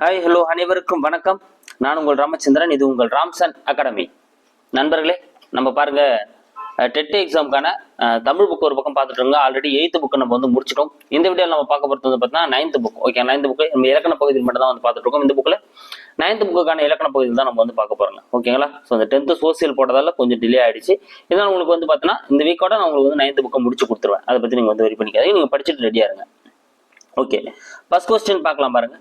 Hi hello அனைவருக்கும் வணக்கம். நான் உங்கள் ராமச்சந்திரன் இது உங்கள் ராம்சன் அகாடமி. நண்பர்களே நம்ம பாருங்க டெட் எக்ஸாமுக்கான தமிழ் புக் ஒரு பக்கம் பார்த்துட்டு இருக்கோம் ஆல்ரெடி எயித்து புக்கு நம்ம வந்து முடிச்சிட்டோம். இந்த வீடியோ நம்ம பார்க்க போகிறது வந்து பார்த்தீங்கன்னா ninth book okay ninth book நம்ம இலக்கண பகுதியில் மட்டும் தான் வந்து பார்த்துட்டு இருக்கோம். இந்த புக்கில் நைன்த் புக்குக்கான இலக்கண பகுதியில் தான் நம்ம வந்து பார்க்க போறோங்க ஓகேங்களா ஸோ இந்த டென்த்து சோசியல் போட்டதால கொஞ்சம் டிலே ஆயிடுச்சு. இதனால் உங்களுக்கு வந்து பார்த்தீங்கன்னா இந்த வீக்கோட நான் உங்களுக்கு வந்து நைன்த் புக்கை முடிச்சு கொடுத்துருவேன். அதை பற்றி நீங்கள் வந்து வெரி பண்ணிக்காதீங்க. நீங்கள் படிச்சுட்டு ரெடியாக இருங்க. ஓகே ஃபர்ஸ்ட் கொஸ்டின் பார்க்கலாம் பாருங்க.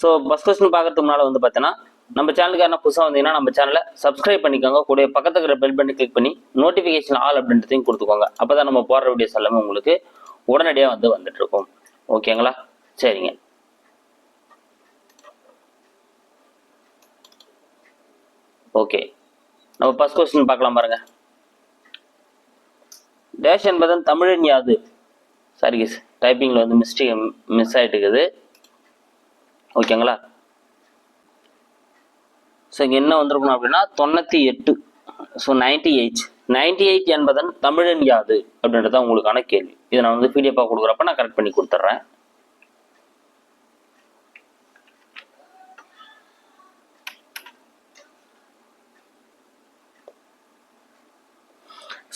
ஸோ பஸ் கொஸ்டின் பார்க்கறதுக்கு முன்னால் வந்து பார்த்தீங்கன்னா நம்ம சேனலுக்கு என்ன புதுசாக வந்தீங்கன்னா நம்ம சேனலை சப்ஸ்கிரைப் பண்ணிக்கோங்க. கூட பக்கத்துல இருக்கிற பெல் பண்ணி கிளிக் பண்ணி நோட்டிஃபிகேஷன் ஆல் அப்படின்றதையும் கொடுத்துக்கோங்க. அப்போ தான் நம்ம போடுற வீடியோஸ் எல்லாமே உங்களுக்கு உடனடியாக வந்து வந்துட்டு இருக்கும். ஓகேங்களா சரிங்க. ஓகே நம்ம ஃபஸ்ட் கொஸ்டின் பார்க்கலாம் பாருங்க. டேஷ் என்பதன் தமிழன் யாது? சாரி டைப்பிங்கில் வந்து மிஸ்டேக் மிஸ் ஆகிட்டு இருக்குது. ஓகேங்களா? ஸோ இங்கே என்ன வந்திருக்கணும் அப்படின்னா தொண்ணூற்றி எட்டு. So ninety eight ninety eight என்பதன் தமிழன் யாது? அப்படின்றது தான் உங்களுக்கான கேள்வி. இதை நான் வந்து பிடிஎஃபாக கொடுக்குறப்ப நான் கரெக்ட் பண்ணி கொடுத்துட்றேன்.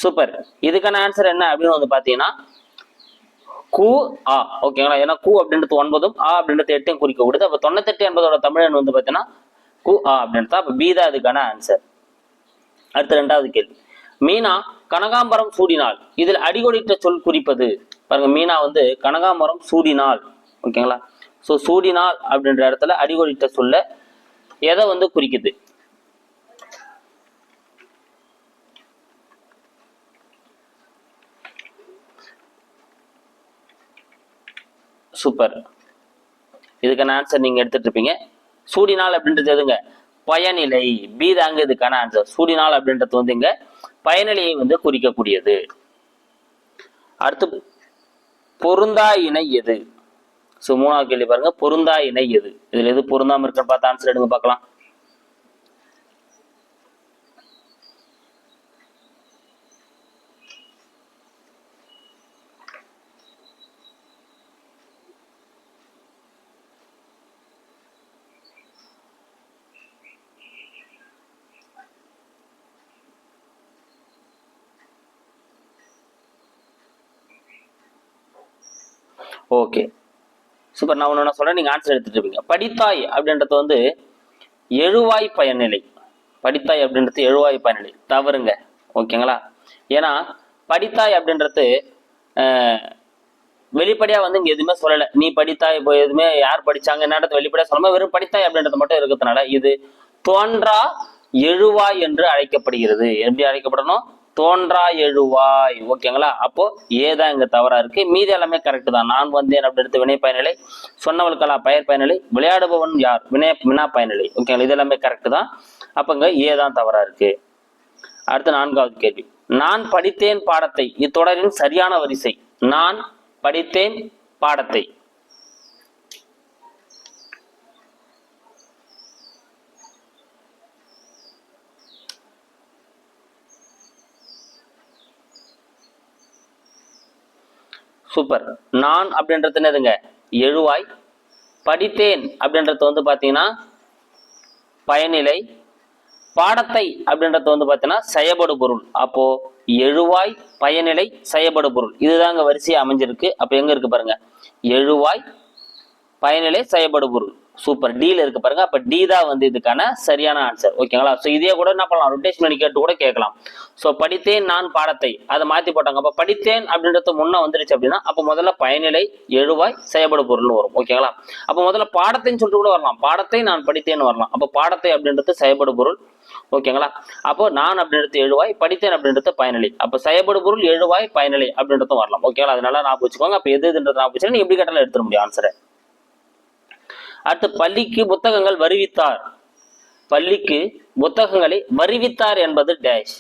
சூப்பர் இதுக்கான ஆன்சர் என்ன அப்படின்னு வந்து பார்த்தீங்கன்னா கு ஆ ஓகேங்களா ஏன்னா கு அப்படின்றது ஒன்பதும் ஆ அப்படின்றது எட்டையும் குறிக்க கொடுத்து அப்போ தொண்ணூத்தெட்டு என்பதோட தமிழன் வந்து பார்த்தீங்கன்னா கு ஆ அப்படின்றது. அப்போ பி தான் அதுக்கான ஆன்சர் அடுத்த ரெண்டாவது கேள்வி. மீனா கனகாம்பரம் சூடினாள் இதில் அடிகொடிட்ட சொல் குறிப்பது. பாருங்க மீனா வந்து கனகாம்பரம் சூடினாள் ஓகேங்களா ஸோ சூடினாள் அப்படின்ற இடத்துல அடிகொடிட்ட சொல்ல எதை வந்து குறிக்குது? சூப்பர் இதுக்கான ஆன்சர் நீங்க எடுத்துட்டு இருப்பீங்க சூடினால் அப்படின்றது எதுங்க? பயனிலை. பி தாங்க இதுக்கான ஆன்சர் சூடினால் அப்படின்றது வந்து இங்க பயனிலையை வந்து குறிக்கக்கூடியது. அடுத்து பொருந்தா இணை எது? ஸோ மூணாவது கேள்வி பாருங்க. பொருந்தா இணை எது? இதுல எது பொருந்தாம இருக்குன்னு பார்த்து ஆன்சர் எடுங்க பார்க்கலாம். ஓகே சூப்பர் நான் ஒன்று சொல்கிறேன் நீங்கள் ஆன்சர் எடுத்துகிட்டு இருப்பீங்க. படித்தாய் அப்படின்றது வந்து எழுவாய் பயனிலை. படித்தாய் அப்படின்றது எழுவாய் பயனிலை. தவறுங்க. ஓகேங்களா ஏன்னா படித்தாய் அப்படின்றது வெளிப்படையாக வந்து இங்கே எதுவுமே சொல்லலை. நீ படித்தாய் இப்போ எதுவுமே யார் படிச்சாங்க என்னன்றது வெளிப்படையாக சொல்லாமல் வெறும் படித்தாய் அப்படின்றது மட்டும் இருக்கிறதுனால இது தோன்றா எழுவாய் என்று அழைக்கப்படுகிறது. எப்படி அழைக்கப்படணும்? தோன்றா எழுவாய். ஓகேங்களா? அப்போ ஏதான் இங்க தவறா இருக்கு. மீதி எல்லாமே கரெக்ட் தான். நான் வந்தேன் அப்படின்றது வினை பயனிலை. சொன்னவளுக்கலா பெயர் பயனிலை. விளையாடுபவன் யார்? வினை வினா பயனிலை. ஓகேங்களா? இது எல்லாமே கரெக்ட் தான். அப்ப இங்க ஏதான் தவறா இருக்கு. அடுத்து நான்காவது கேள்வி. நான் படித்தேன் பாடத்தை. இத்தொடரின் சரியான வரிசை. நான் படித்தேன் பாடத்தை. சூப்பர் நான் அப்படின்றது என்னதுங்க? எழுவாய். படித்தேன் அப்படின்றது வந்து பார்த்தீங்கன்னா பயனிலை. பாடத்தை அப்படின்றது வந்து பார்த்தீங்கன்னா செயபடு பொருள். அப்போ எழுவாய் பயனிலை செயபடு பொருள். இதுதாங்க வரிசையாக அமைஞ்சிருக்கு. அப்போ எங்க இருக்கு பாருங்க. எழுவாய் பயனிலை செயபடு பொருள். சூப்பர் டீல இருக்கு பாருங்க. அப்ப டி தான் வந்து இதுக்கான சரியான ஆன்சர் ஓகேங்களா ஸோ இதே கூட என்ன பண்ணலாம்? ரொட்டேஷன் பண்ணி கேட்டு கூட கேட்கலாம். ஸோ படித்தேன் நான் பாடத்தை. அதை மாத்தி போட்டாங்க. அப்ப படித்தேன் அப்படின்றது முன்னே வந்துருச்சு அப்படின்னா அப்ப முதல்ல பயனிலை எழுவாய் செயபடு பொருள்னு வரும். ஓகேங்களா அப்ப முதல்ல பாடத்தைன்னு சொல்லிட்டு கூட வரலாம். பாடத்தை நான் படித்தேன்னு வரலாம். அப்ப பாடத்தை அப்படின்றது செயல்படு பொருள். ஓகேங்களா அப்போ நான் அப்படின்றது எழுவாய் படித்தேன் அப்படின்றது பயனிலை அப்ப செயல்படு பொருள் எழுவாய் பயனிலை அப்படின்றதும் வரலாம். ஓகேங்களா அதனால நான் வச்சுக்கோங்க. அப்ப எது இதுன்றது நான் வச்சுன்னா நீங்க எப்படி கேட்டாலும் எடுத்துட முடியும் ஆன்சரை அடுத்து பள்ளிக்கு புத்தகங்கள் வருவித்தார். பள்ளிக்கு புத்தகங்களை வருவித்தார் என்பது டேஷ்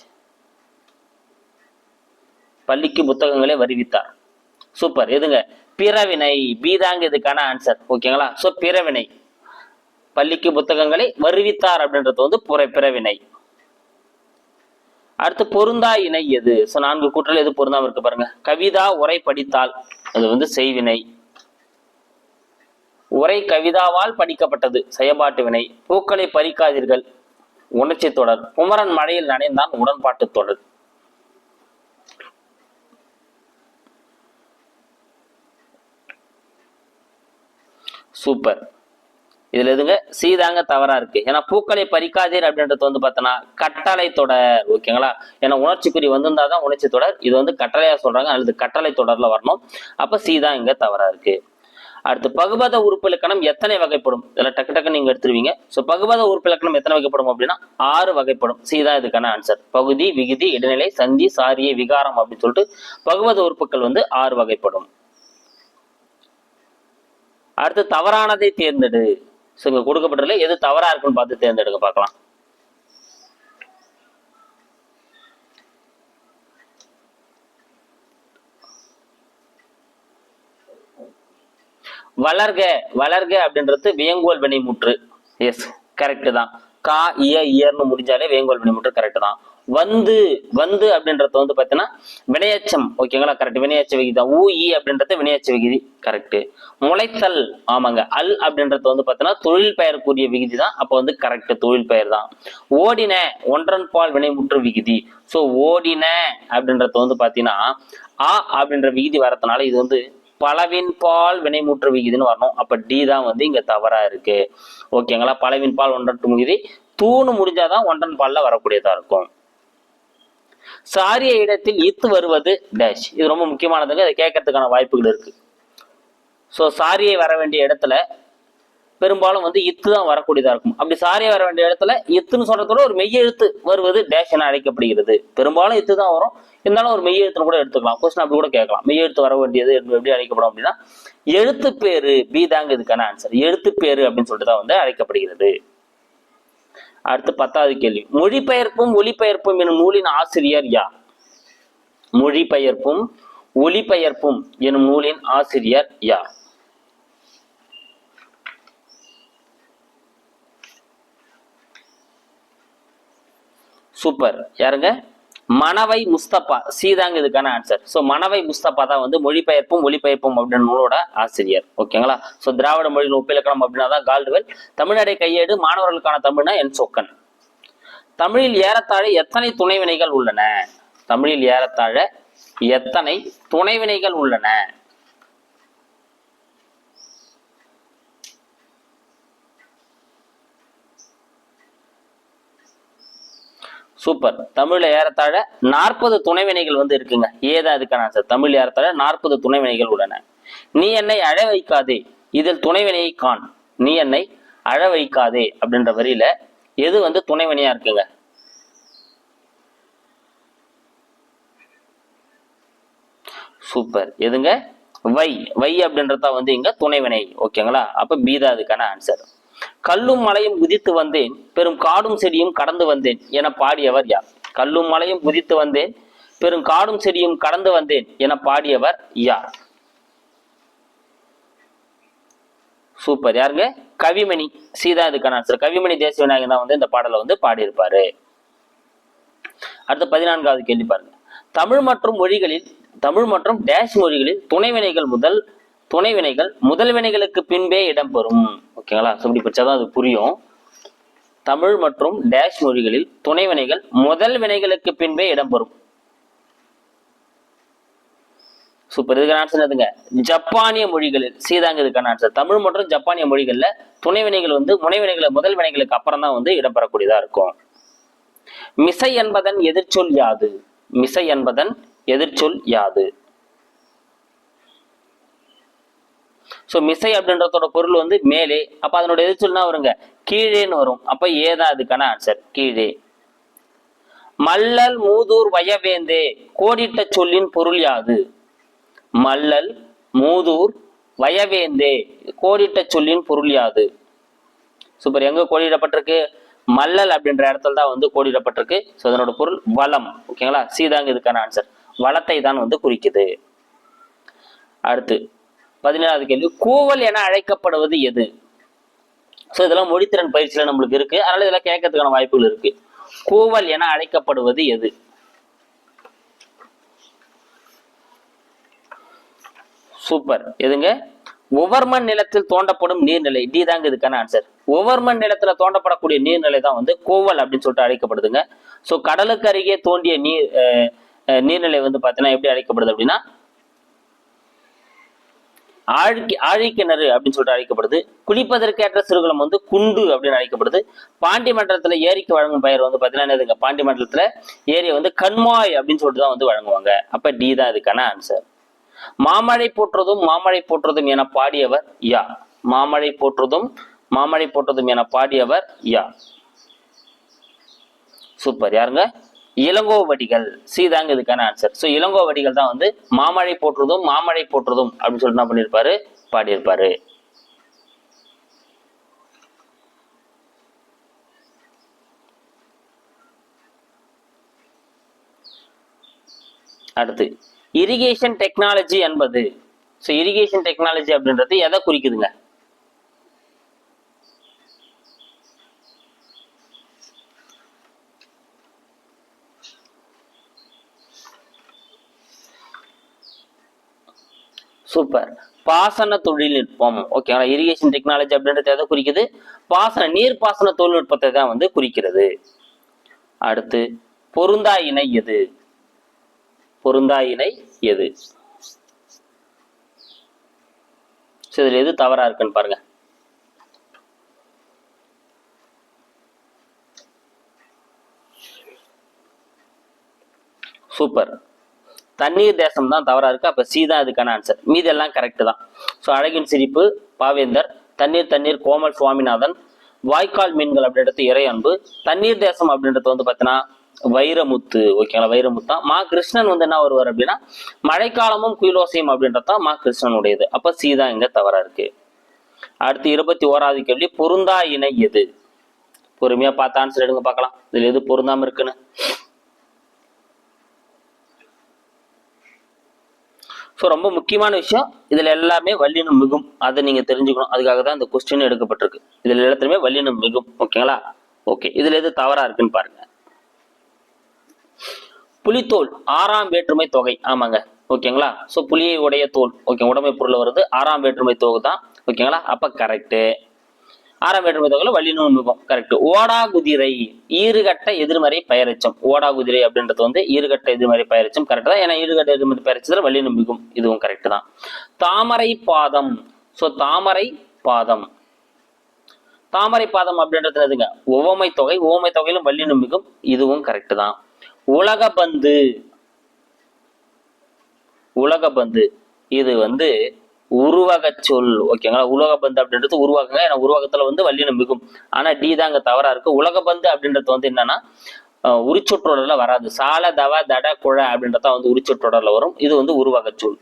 பள்ளிக்கு புத்தகங்களை வருவித்தார். சூப்பர் எதுங்க? பிறவினை. பீதாங்க இதுக்கான ஆன்சர் ஓகேங்களா ஸோ பிறவினை. பள்ளிக்கு புத்தகங்களை வருவித்தார் அப்படின்றது வந்து புற பிறவினை. அடுத்து பொருந்தா இணை எது? ஸோ நான்கு கூற்றல் எது பொருந்தாம இருக்கு பாருங்க. கவிதா உரை படித்தால். அது வந்து செய்வினை. உரை கவிதாவால் படிக்கப்பட்டது. செயல்பாட்டு வினை. பூக்களை பறிக்காதீர்கள். உணர்ச்சி தொடர். குமரன் மழையில் நனைந்தான் உடன்பாட்டு தொடர். சூப்பர். இதுல எதுங்க? சீதாங்க தவறா இருக்கு. ஏன்னா பூக்களை பறிக்காதீர் அப்படின்றது வந்து பார்த்தோன்னா கட்டளை தொடர். ஓகேங்களா? ஏன்னா உணர்ச்சிக்குறி வந்திருந்தா தான் உணர்ச்சி தொடர். இது வந்து கட்டளையா சொல்றாங்க. அல்லது கட்டளை தொடர்ல வரணும். அப்ப சீதா இங்க தவறா இருக்கு. அடுத்து பகுபத உறுப்பு இலக்கணம் எத்தனை வகைப்படும்? இதில் டக்கு டக்கு நீங்க எடுத்துருவீங்க. ஸோ பகுபத உறுப்பு இலக்கணம் எத்தனை வகைப்படும் அப்படின்னா ஆறு வகைப்படும். சீதா இதுக்கான ஆன்சர் பகுதி விகுதி இடைநிலை சந்தி சாரிய விகாரம் அப்படின்னு சொல்லிட்டு பகுபத உறுப்புகள் வந்து ஆறு வகைப்படும். அடுத்து தவறானதை தேர்ந்தெடு. ஸோ இங்கே கொடுக்கப்பட்டுள்ள எது தவறா இருக்குன்னு பார்த்து தேர்ந்தெடுக்க பார்க்கலாம். வளர்க வளர்க அப்படின்றது வேங்கோல் வினைமுற்று எஸ் கரெக்டு தான். கா இய இயர்னு முடிஞ்சாலே வேங்கோல் வினைமுற்று கரெக்ட் தான். வந்து வந்து அப்படின்றது வந்து பார்த்தீங்கன்னா வினையச்சம். ஓகேங்களா கரெக்ட் வினையச்ச விகிதி தான். ஊ இ அப்படின்றது வினையச்ச விகிதி. கரெக்ட் முளைத்தல். ஆமாங்க. அல் அப்படின்றது வந்து பார்த்தீங்கன்னா தொழில் பெயருக்குரிய விகிதி தான். அப்போ வந்து கரெக்ட் தொழில் பெயர் தான். ஓடின ஒன்றன் பால் வினைமுற்று விகிதி. ஸோ ஓடின அப்படின்றது வந்து பார்த்தீங்கன்னா ஆ அப்படின்ற விகிதி வரதுனால இது வந்து பலவின் பால் வினைமுற்று விகிதின்னு வரணும். அப்ப டி தான் வந்து இங்க தவறா இருக்கு. ஓகேங்களா பலவின் பால் ஒன்றன் முகுதி தூணு முடிஞ்சாதான் ஒன்றன் பால்ல வரக்கூடியதா இருக்கும். சாரிய இடத்தில் இத்து வருவது டேஷ் இது ரொம்ப முக்கியமானதுங்க. இதை கேட்கறதுக்கான வாய்ப்புகள் இருக்கு. ஸோ சாரியை வர வேண்டிய இடத்துல பெரும்பாலும் வந்து இத்து தான் வரக்கூடியதா இருக்கும். அப்படி சாரியை வர வேண்டிய இடத்துல இத்துன்னு சொல்றதோட ஒரு மெய்யெழுத்து வருவது டேஷ் என அழைக்கப்படுகிறது. பெரும்பாலும் இத்து தான் வரும். இருந்தாலும் ஒரு மெய்யெழுத்துன்னு கூட எடுத்துக்கலாம். கொஸ்டின் அப்படி கூட கேட்கலாம். மெய்யெழுத்து வர வேண்டியது எப்படி அழைக்கப்படும் அப்படின்னா எழுத்து பேரு பி தாங்க இதுக்கான ஆன்சர் எழுத்து பேரு அப்படின்னு சொல்லிட்டு தான் வந்து அழைக்கப்படுகிறது. அடுத்து பத்தாவது கேள்வி. மொழிபெயர்ப்பும் ஒலிபெயர்ப்பும் எனும் நூலின் ஆசிரியர் யார்? மொழிபெயர்ப்பும் ஒலிபெயர்ப்பும் எனும் நூலின் ஆசிரியர் யார்? சூப்பர். யாருங்க? மணவை முஸ்தபா. சீதாங்க இதுக்கான ஆன்சர் ஸோ மணவை முஸ்தபா தான் வந்து மொழிபெயர்ப்பும் ஒளிபெயர்ப்பும் அப்படின்ற நூலோட ஆசிரியர். ஓகேங்களா ஸோ திராவிட மொழியின் ஒப்பிலக்கணம் அப்படின்னா தான் கால்டுவெல். தமிழ்நடை கையேடு மாணவர்களுக்கான தமிழ்னா என் சொக்கன். தமிழில் ஏறத்தாழ எத்தனை துணைவினைகள் உள்ளன? தமிழில் ஏறத்தாழ எத்தனை துணைவினைகள் உள்ளன? சூப்பர். தமிழ்ல ஏறத்தாழ நாற்பது துணைவினைகள் வந்து இருக்குங்க. ஏதா அதுக்கான ஆன்சர் தமிழ் ஏறத்தாழ நாற்பது துணைவினைகள் உள்ளன. நீ என்னை அழ வைக்காதே இதில் துணைவினையை காண். நீ என்னை அழ வைக்காதே அப்படின்ற வரியில எது வந்து துணைவினையா இருக்குங்க? சூப்பர். எதுங்க? வை. வை அப்படின்றதா வந்து இங்க துணைவினை. ஓகேங்களா? அப்ப பீதா அதுக்கான ஆன்சர் கல்லும் மலையும் குதித்து வந்தேன் பெரும் காடும் செடியும் கடந்து வந்தேன் என பாடியவர் யார்? கல்லும் மலையும் குதித்து வந்தேன் பெரும் காடும் செடியும் கடந்து வந்தேன் என பாடியவர் யார்? சூப்பர். யாருங்க? கவிமணி. சீதா இதுக்கான ஆன்சர் கவிமணி தேசிய விநாயகன் தான் வந்து இந்த பாடலை வந்து பாடியிருப்பாரு. அடுத்து பதினான்காவது கேள்வி பாருங்க. தமிழ் மற்றும் மொழிகளில் தமிழ் மற்றும் டேஷ் மொழிகளில் துணைவினைகள் முதல் துணை வினைகள் முதல் வினைகளுக்கு பின்பே இடம்பெறும். ஓகேங்களா So, இப்படி படிச்சாதான் அது புரியும். தமிழ் மற்றும் டேஷ் மொழிகளில் துணை வினைகள் முதல் வினைகளுக்கு பின்பே இடம்பெறும். சூப்பர் இதுக்கான ஆன்சர் எதுங்க ஜப்பானிய மொழிகளில். சீதாங்க இதுக்கான ஆன்சர் தமிழ் மற்றும் ஜப்பானிய மொழிகளில் துணை வினைகள் வந்து முனைவினைகளை முதல் வினைகளுக்கு அப்புறம் தான் வந்து இடம்பெறக்கூடியதா இருக்கும். மிசை என்பதன் எதிர்ச்சொல் யாது? மிசை என்பதன் எதிர்ச்சொல் யாது? ஸோ மிசை அப்படின்றதோட பொருள் வந்து மேலே. அப்போ அதனோட எதிர்ச்சொல்னா வருங்க? கீழேன்னு வரும். அப்போ ஏதான் அதுக்கான ஆன்சர் கீழே. மல்லல் மூதூர் வயவேந்தே. கோடிட்ட சொல்லின் பொருள் யாது? மல்லல் மூதூர் வயவேந்தே. கோடிட்ட சொல்லின் பொருள் யாது? சூப்பர். எங்க கோடிடப்பட்டிருக்கு மல்லல் அப்படின்ற இடத்துல தான் வந்து கோடிடப்பட்டிருக்கு ஸோ அதனோட பொருள் வளம். ஓகேங்களா? சீதாங்க இதுக்கான ஆன்சர் வளத்தை தான் வந்து குறிக்குது. அடுத்து பதினேழாவது கேள்வி. கூவல் என அழைக்கப்படுவது எது? ஸோ இதெல்லாம் மொழித்திறன் பயிற்சியில் நம்மளுக்கு இருக்கு. அதனால இதெல்லாம் கேட்கறதுக்கான வாய்ப்புகள் இருக்கு. கூவல் என அழைக்கப்படுவது எது? சூப்பர் எதுங்க? ஒவர்மன் நிலத்தில் தோண்டப்படும் நீர்நிலை. டி தாங்க இதுக்கான ஆன்சர் ஒவர்மன் நிலத்துல தோண்டப்படக்கூடிய நீர்நிலை தான் வந்து கோவல் அப்படின்னு சொல்லிட்டு அழைக்கப்படுதுங்க. ஸோ கடலுக்கு அருகே தோண்டிய நீர் அஹ், நீர்நிலை வந்து பார்த்தீங்கன்னா எப்படி அழைக்கப்படுது அப்படின்னா ஆழ்கி ஆழிக்கிணறு அப்படின்னு சொல்லிட்டு அழைக்கப்படுது. குளிப்பதற்கேற்ற சிறுகுளம் வந்து குண்டு அப்படின்னு அழைக்கப்படுது. பாண்டி மண்டலத்துல ஏரிக்கு வழங்கும் பெயர் வந்து பாத்தீங்கன்னா என்னதுங்க பாண்டி மண்டலத்துல ஏரியை வந்து கண்மாய் அப்படின்னு சொல்லிட்டு தான் வந்து வழங்குவாங்க. அப்ப டி தான் இதுக்கான ஆன்சர் மாமழை போற்றதும் மாமழை போற்றதும் என பாடியவர் யா. மாமழை போற்றதும் மாமழை போற்றதும் என பாடியவர் யா. சூப்பர். யாருங்க? இளங்கோவடிகள். சி தாங்க இதுக்கான ஆன்சர் ஸோ இளங்கோவடிகள் தான் வந்து மாமழை போற்றுதும் மாமழை போற்றுதும் அப்படின்னு சொல்லிட்டு என்ன பண்ணியிருப்பாரு? பாடியிருப்பாரு. அடுத்து இரிகேஷன் டெக்னாலஜி என்பது. ஸோ இரிகேஷன் டெக்னாலஜி அப்படின்றது எதை குறிக்குதுங்க? சூப்பர் பாசன தொழில்நுட்பம். ஓகேங்களா இரிகேஷன் டெக்னாலஜி அப்படின்றது எதை குறிக்குது? பாசன நீர் பாசன தொழில்நுட்பத்தை தான் வந்து குறிக்கிறது. அடுத்து பொருந்தா இணை எது? பொருந்தா இணை எது? இதில் எது தவறா இருக்குன்னு பாருங்க. சூப்பர் தண்ணீர் தேசம் தான் தவறா இருக்கு. அப்ப சி தான் அதுக்கான ஆன்சர் மீதி எல்லாம் கரெக்ட் தான். ஸோ அழகின் சிரிப்பு பாவேந்தர் தண்ணீர் தண்ணீர் கோமல் சுவாமிநாதன் வாய்க்கால் மீன்கள் அப்படின்றது இறை அன்பு தண்ணீர் தேசம் அப்படின்றது வந்து பார்த்தீங்கன்னா வைரமுத்து ஓகேங்களா வைரமுத்தா மா கிருஷ்ணன் வந்து என்ன வருவார் அப்படின்னா மழைக்காலமும் குயிலோசையும் அப்படின்றது தான் மா கிருஷ்ணனுடையது. அப்ப சி தான் இங்க தவறா இருக்கு. அடுத்து இருபத்தி ஓராவது கேள்வி பொருந்தா இணை எது? பொறுமையா பார்த்து ஆன்சர் எடுங்க பார்க்கலாம். இதுல எது பொருந்தாம இருக்குன்னு? ஸோ ரொம்ப முக்கியமான விஷயம். இதில் எல்லாமே வல்லினம் மிகும். அதை நீங்கள் தெரிஞ்சுக்கணும். அதுக்காக தான் இந்த கொஸ்டின் எடுக்கப்பட்டிருக்கு. இதில் எல்லாத்துலையுமே வல்லினம் மிகும். ஓகேங்களா ஓகே இதில் எது தவறாக இருக்குன்னு பாருங்க. புலித்தோல் ஆறாம் வேற்றுமை தொகை. ஆமாங்க. ஓகேங்களா ஸோ புலியை உடைய தோல். ஓகே உடைமை பொருள் வருது. ஆறாம் வேற்றுமை தொகை தான் ஓகேங்களா அப்போ கரெக்டு ஆறாம் வேற்றுமை தொகையில வல்லினம் கரெக்ட் ஓடா குதிரை ஈறுகட்ட எதிர்மறை பயரச்சம். ஓடா குதிரை அப்படின்றது வந்து ஈறுகட்ட எதிர்மறை பயரச்சம் கரெக்ட் தான். ஏன்னா ஈறுகட்ட எதிர்மறை பெயரெச்சத்துல வள்ளி நம்பிக்கும் இதுவும் கரெக்ட் தான். தாமரை பாதம். ஸோ தாமரை பாதம். தாமரை பாதம் அப்படின்றது எதுங்க ஒவ்வொமை தொகை ஓவமை தொகையிலும் வள்ளி நம்பிக்கும் இதுவும் கரெக்ட் தான். உலக பந்து. உலக பந்து. இது வந்து உருவக சொல் ஓகேங்களா உலக பந்து அப்படின்றது உருவாக்குங்க ஏன்னா உருவகத்துல வந்து வல்லினம் மிகும் ஆனா டி தான் அங்க தவறா இருக்கு. உலக பந்து அப்படின்றது வந்து என்னன்னா உரிச்சொற்றொடர்ல வராது. சால தவ தட குழ அப்படின்றத வந்து உரிச்சொற்றொடர்ல வரும். இது வந்து உருவக சொல்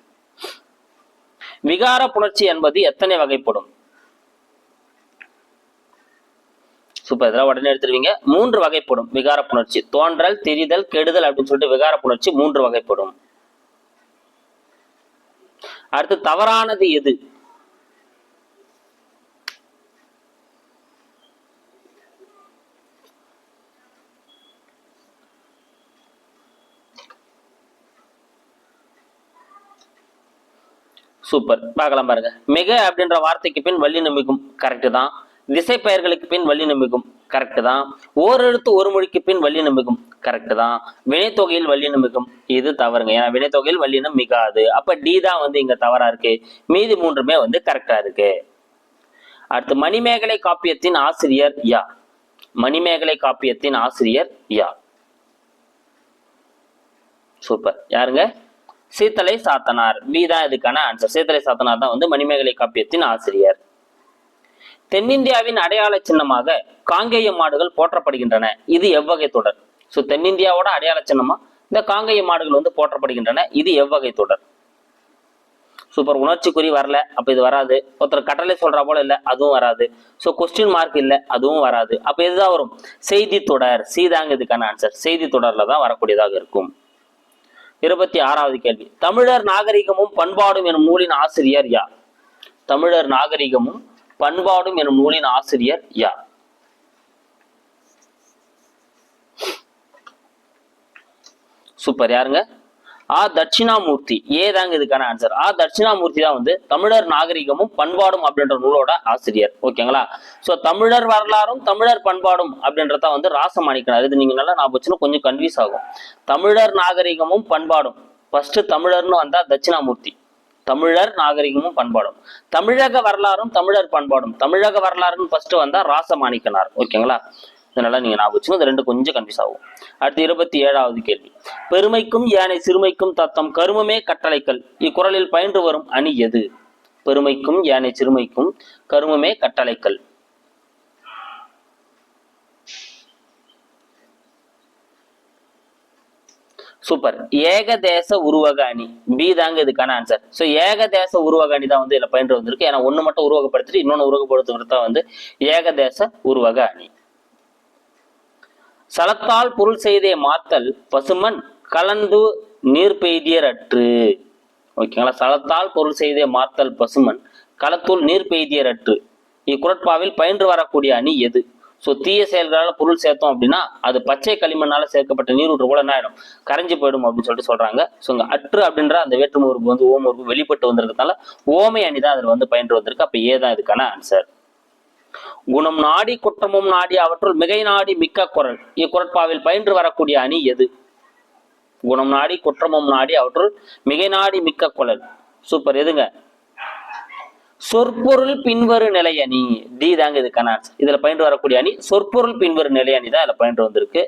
விகார புணர்ச்சி என்பது எத்தனை வகைப்படும்? சூப்பர். இதெல்லாம் உடனே எடுத்துருவீங்க. மூன்று வகைப்படும். விகார புணர்ச்சி. தோன்றல் திரிதல் கெடுதல் அப்படின்னு சொல்லிட்டு விகார புணர்ச்சி மூன்று வகைப்படும். அடுத்து தவறானது எது? சூப்பர் பார்க்கலாம் பாருங்க. மிக அப்படின்ற வார்த்தைக்கு பின் வள்ளி நம்பிக்கும் கரெக்ட் தான். திசை பெயர்களுக்கு பின் வள்ளி நம்பிக்கும் கரெக்ட் தான். ஓரெழுத்து ஒரு மொழிக்கு பின் வல்லினம் மிகும் கரெக்டு தான். வினைத்தொகையில் வல்லினம் மிகும் இது தவறுங்க. ஏன்னா வினைத்தொகையில் வல்லினம் மிகாது. அப்ப டி தான் வந்து இங்க தவறா இருக்கு. மீதி மூன்றுமே வந்து கரெக்டா இருக்கு. அடுத்து மணிமேகலை காப்பியத்தின் ஆசிரியர் யா. மணிமேகலை காப்பியத்தின் ஆசிரியர் யா. சூப்பர் யாருங்க? சீத்தலை சாத்தனார். பி தான் இதுக்கான ஆன்சர் சீத்தலை சாத்தனார் தான் வந்து மணிமேகலை காப்பியத்தின் ஆசிரியர். தென்னிந்தியாவின் அடையாள சின்னமாக காங்கேய மாடுகள் போற்றப்படுகின்றன. இது எவ்வகை தொடர். ஸோ தென்னிந்தியாவோட அடையாள சின்னமா? இந்த காங்கேய மாடுகள் வந்து போற்றப்படுகின்றன. இது எவ்வகை தொடர். சூப்பர் உணர்ச்சிக்குறி வரல. அப்ப இது வராது. ஒருத்தர் கட்டளை சொல்ற போல இல்ல அதுவும் வராது. ஸோ கொஸ்டின் மார்க் இல்ல அதுவும் வராது. அப்ப இதுதான் வரும்? செய்தி தொடர். சீதாங்க இதுக்கான ஆன்சர் செய்தி தொடர்ல தான் வரக்கூடியதாக இருக்கும். இருபத்தி ஆறாவது கேள்வி. தமிழர் நாகரிகமும் பண்பாடும் எனும் நூலின் ஆசிரியர் யார்? தமிழர் நாகரிகமும் பண்பாடும் எனும் நூலின் ஆசிரியர் யார்? சூப்பர் யாருங்க? ஆ தட்சிணாமூர்த்தி. ஏ தாங்க இதுக்கான ஆன்சர் ஆ தட்சிணாமூர்த்தி தான் வந்து தமிழர் நாகரிகமும் பண்பாடும் அப்படின்ற நூலோட ஆசிரியர். ஓகேங்களா ஸோ தமிழர் வரலாறும் தமிழர் பண்பாடும் அப்படின்றத வந்து ராசமாணிக்கனார். இது நீங்க நல்லா நான் வச்சுன்னு கொஞ்சம் கன்ஃபியூஸ் ஆகும். தமிழர் நாகரிகமும் பண்பாடும். ஃபர்ஸ்ட் தமிழர்னு வந்தா தட்சிணாமூர்த்தி. தமிழர் நாகரிகமும் பண்பாடும். தமிழக வரலாறும் தமிழர் பண்பாடும். தமிழக வரலாறுன்னு ஃபர்ஸ்ட் வந்தா ராசமாணிக்கனார். ஓகேங்களா? இதனால நீங்க ஞாபகம் வச்சுக்கணும் இந்த ரெண்டு கொஞ்சம் கன்ஃபியூஸ் ஆகும். அடுத்து இருபத்தி ஏழாவது கேள்வி. பெருமைக்கும் யானை சிறுமைக்கும் தத்தம் கருமமே கட்டளைக்கல் இக்குறளில் பயின்று வரும் அணி எது? பெருமைக்கும் யானை சிறுமைக்கும் கருமமே கட்டளைக்கல் சூப்பர் ஏகதேச உருவக அணி பி தாங்க இதுக்கான ஆன்சர் ஸோ ஏகதேச உருவக அணி தான் வந்து இதில் பயின்று வந்திருக்கு. ஏன்னா ஒண்ணு மட்டும் உருவகப்படுத்திட்டு இன்னொன்னு உருவகப்படுத்துறது தான் வந்து ஏகதேச உருவக அணி சலத்தால் பொருள் செய்தே மாத்தல் பசுமன் கலந்து நீர் பெய்தியர் அற்று. ஓகேங்களா சலத்தால் பொருள் செய்தே மாத்தல் பசுமன் களத்துள் நீர் பெய்தியர் அற்று. இக்குரட்பாவில் பயின்று வரக்கூடிய அணி எது? ஸோ தீய செயல்களால் பொருள் சேர்த்தோம் அப்படின்னா அது பச்சை களிமண்ணால் சேர்க்கப்பட்ட நீரூற்று கூட என்ன ஆயிடும்? கரைஞ்சு போயிடும் அப்படின்னு சொல்லிட்டு சொல்றாங்க. ஸோ இங்கே அற்று அப்படின்ற அந்த வேற்றுமை உறுப்பு வந்து ஓம உறுப்பு வெளிப்பட்டு வந்திருக்கிறதுனால ஓமை அணி தான் அதில் வந்து பயின்று வந்திருக்கு. அப்ப ஏதான் இதுக்கான ஆன்சர் குணம் நாடி குற்றமும் நாடி அவற்றுள் மிகை நாடி மிக்க குரல். இக்குரட்பாவில் பயின்று வரக்கூடிய அணி எது? குணம் நாடி குற்றமும் நாடி அவற்றுள் மிகை நாடி மிக்க குரல். சூப்பர் எதுங்க? சொற்பொருள் பின்வரு நிலை அணி. டி தாங்க இதுக்கான ஆன்சர் இதுல பயின்று வரக்கூடிய அணி சொற்பொருள் பின்வரு நிலை அணி தான் இதுல பயின்று வந்திருக்கு.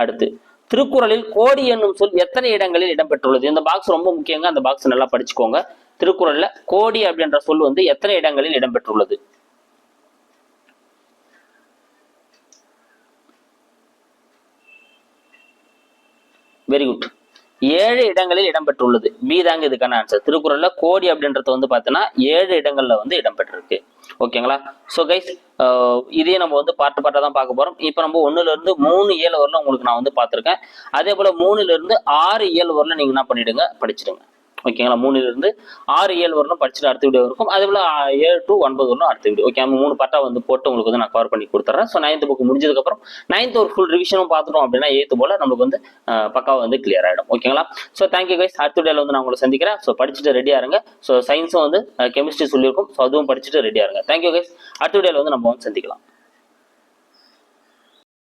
அடுத்து திருக்குறளில் கோடி என்னும் சொல் எத்தனை இடங்களில் இடம்பெற்றுள்ளது? இந்த பாக்ஸ் ரொம்ப முக்கியங்க. அந்த பாக்ஸ் நல்லா படிச்சுக்கோங்க. திருக்குறள்ல கோடி அப்படின்ற சொல் வந்து எத்தனை இடங்களில் இடம்பெற்றுள்ளது? வெரி குட் ஏழு இடங்களில் இடம்பெற்றுள்ளது. பி தாங்க இதுக்கான ஆன்சர் திருக்குறள்ல கோடி அப்படின்றது வந்து பார்த்தீங்கன்னா ஏழு இடங்கள்ல வந்து இடம்பெற்றிருக்கு. ஓகேங்களா ஸோ கைஸ் இதே நம்ம வந்து பாட்டு பாட்டா தான் பார்க்க போறோம். இப்போ நம்ம ஒன்னுல இருந்து மூணு ஏழு வரலாம் உங்களுக்கு நான் வந்து பார்த்துருக்கேன். அதே போல மூணுல இருந்து ஆறு ஏழு வரலாம் நீங்க என்ன பண்ணிடுங்க? படிச்சிடுங்க. ஓகேங்களா? மூணுலேருந்து ஆறு ஏழு வரணும் படிச்சுட்டு அடுத்த வீடியோ இருக்கும். அதே போல் ஏழு டு ஒன்பது வரணும் அடுத்த வீடியோ ஓகே மூணு பட்டா வந்து போட்டு உங்களுக்கு வந்து நான் கவர் பண்ணி கொடுத்துறேன். ஸோ நைன்த் புக் முடிஞ்சதுக்கப்புறம் நைன்த்து நைன்த் ஒரு ஃபுல் ரிவிஷனும் பார்த்துட்டோம் அப்படின்னா எய்த்து போல் நம்மளுக்கு வந்து பக்காவாக வந்து கிளியர் ஆகிடும் ஓகேங்களா? ஸோ தேங்க்யூ கைஸ் அடுத்த வீடியோவில் வந்து நான் உங்களை சந்திக்கிறேன். ஸோ படிச்சுட்டு ரெடியாக இருங்க. ஸோ சயின்ஸும் வந்து கெமிஸ்ட்ரி சொல்லியிருக்கும். ஸோ அதுவும் படிச்சுட்டு ரெடியாக இருங்க. தேங்க்யூ கைஸ் அடுத்த வீடியோவில் வந்து நம்ம வந்து சந்திக்கலாம்.